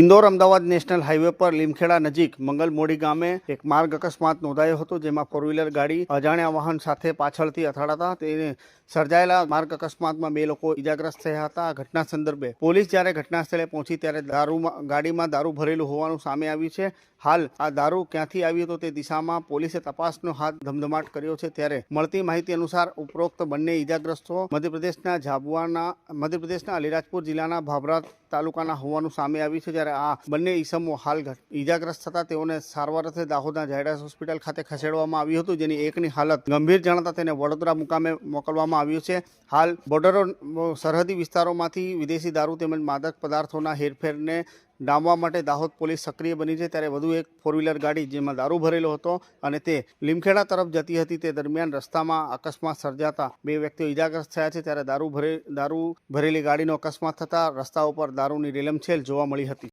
Indore Ahmedabad national highway પર લીમખેડા નજીક મંગલમોડી ગામે એક માર્ગ અકસ્માત નોંધાયો હતો, જેમાં ફોર વ્હીલર ગાડી, અજાણ્યા વાહન સાથે પાછળથી અથડાતા તેને સર્જાયેલા માર્ગ અકસ્માતમાં બે લોકો ઇજાગ્રસ્ત થયા હતા. આ ઘટના સંદર્ભે પોલીસ જ્યારે ઘટના સ્થળે પહોંચી ત્યારે દારૂમાં, ગાડીમાં દારૂ ભરેલું હોવાનું સામે આવ્યું છે. હાલ આ દારૂ ક્યાંથી આવ્યો હતો તે દિશામાં પોલીસે તપાસનો હાથ ધમધમાટ કર્યો છે. ત્યારે મળતી માહિતી અનુસાર ઉપરોક્ત બંને ઇજાગ્રસ્તો મધ્યપ્રદેશના ઝાબુઆના, મધ્યપ્રદેશના અલીરાજપુર જિલ્લાના ભાભરા તાલુકાના હોવાનું સામે આવ્યું છે જ્યારે આ બંને ઈસમો હાલ ઈજાગ્રસ્ત થતા તેઓને સારવાર અર્થે દાહોદના જાયડાસ હોસ્પિટલ ખાતે ખસેડવામાં આવ્યું હતું, જેની એકની હાલત ગંભીર જણાતા તેને વડોદરા મુકામે મોકલવામાં આવ્યું છે. હાલ બોર્ડરો, સરહદી વિસ્તારોમાંથી વિદેશી દારૂ તેમજ માદક પદાર્થોના હેરફેરને ડામવા માટે દાહોદ પોલીસ સક્રિય બની છે ત્યારે વધુ એક ફોર વ્હીલર ગાડી જેમાં દારૂ ભરેલો હતો અને તે લીમખેડા તરફ જતી હતી. તે દરમિયાન રસ્તામાં અકસ્માત સર્જાતા બે વ્યક્તિઓ ઇજાગ્રસ્ત થયા છે ત્યારે દારૂ ભરે, દારૂ ભરેલી ગાડીનો અકસ્માત થતાં રસ્તા ઉપર દારૂની રેલમછેલ જોવા મળી હતી.